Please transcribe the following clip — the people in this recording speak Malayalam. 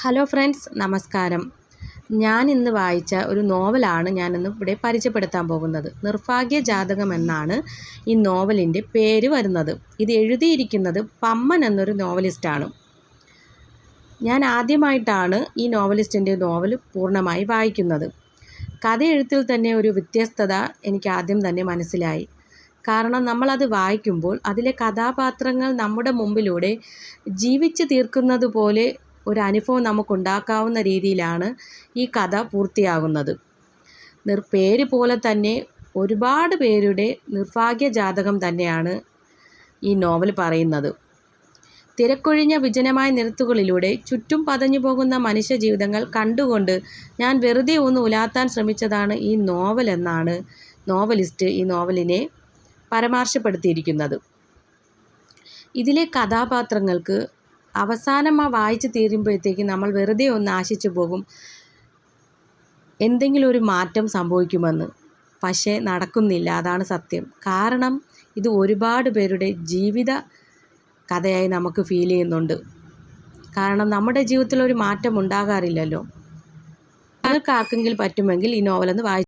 ഹലോ ഫ്രണ്ട്സ് നമസ്കാരം. ഞാൻ ഇന്ന് വായിച്ച ഒരു നോവലാണ് ഞാൻ ഇന്ന് ഇവിടെ പരിചയപ്പെടുത്താൻ പോകുന്നത്. നിർഭാഗ്യ ജാതകം എന്നാണ് ഈ നോവലിന്റെ പേര് വരുന്നത്. ഇത് എഴുതിയിരിക്കുന്നത് പമ്മൻ എന്നൊരു നോവലിസ്റ്റാണ്. ഞാൻ ആദ്യമായിട്ടാണ് ഈ നോവലിസ്റ്റിന്റെ നോവൽ പൂർണമായി വായിക്കുന്നത്. കഥ എഴുത്തിൽ തന്നെ ഒരു വ്യത്യസ്തത എനിക്ക് ആദ്യം തന്നെ മനസ്സിലായി. കാരണം നമ്മളത് വായിക്കുമ്പോൾ അതിലെ കഥാപാത്രങ്ങൾ നമ്മുടെ മുമ്പിലൂടെ ജീവിച്ച് തീർക്കുന്നത് പോലെ ഒരു അനുഭവം നമുക്കുണ്ടാക്കാവുന്ന രീതിയിലാണ് ഈ കഥ പൂർത്തിയാകുന്നത്. പേര് പോലെ തന്നെ ഒരുപാട് പേരുടെ നിർഭാഗ്യ ജാതകം തന്നെയാണ് ഈ നോവൽ പറയുന്നത്. തിരക്കൊഴിഞ്ഞ വിജനമായ നിരത്തുകളിലൂടെ ചുറ്റും പതഞ്ഞു പോകുന്ന മനുഷ്യ ജീവിതങ്ങൾ കണ്ടുകൊണ്ട് ഞാൻ വെറുതെ ഒന്ന് ഉലാത്താൻ ശ്രമിച്ചതാണ് ഈ നോവൽ എന്നാണ് നോവലിസ്റ്റ് ഈ നോവലിനെ പരാമർശപ്പെടുത്തിയിരിക്കുന്നത്. ഇതിലെ കഥാപാത്രങ്ങൾക്ക് അവസാനം ആ വായിച്ച് തീരുമ്പോഴത്തേക്ക് നമ്മൾ വെറുതെ ഒന്ന് ആശിച്ചു പോകും. എന്തെങ്കിലും ഒരു മാറ്റം സംഭവിക്കുമെന്ന്. പക്ഷേ നടക്കുന്നില്ല. അതാണ് സത്യം. കാരണം ഇത് ഒരുപാട് പേരുടെ ജീവിത കഥയായി നമുക്ക് ഫീൽ ചെയ്യുന്നുണ്ട്. കാരണം നമ്മുടെ ജീവിതത്തിൽ ഒരു മാറ്റം ഉണ്ടാകാറില്ലല്ലോ. നിങ്ങൾക്ക് ആർക്കെങ്കിലും പറ്റുമെങ്കിൽ ഈ നോവലൊന്ന് വായിച്ചു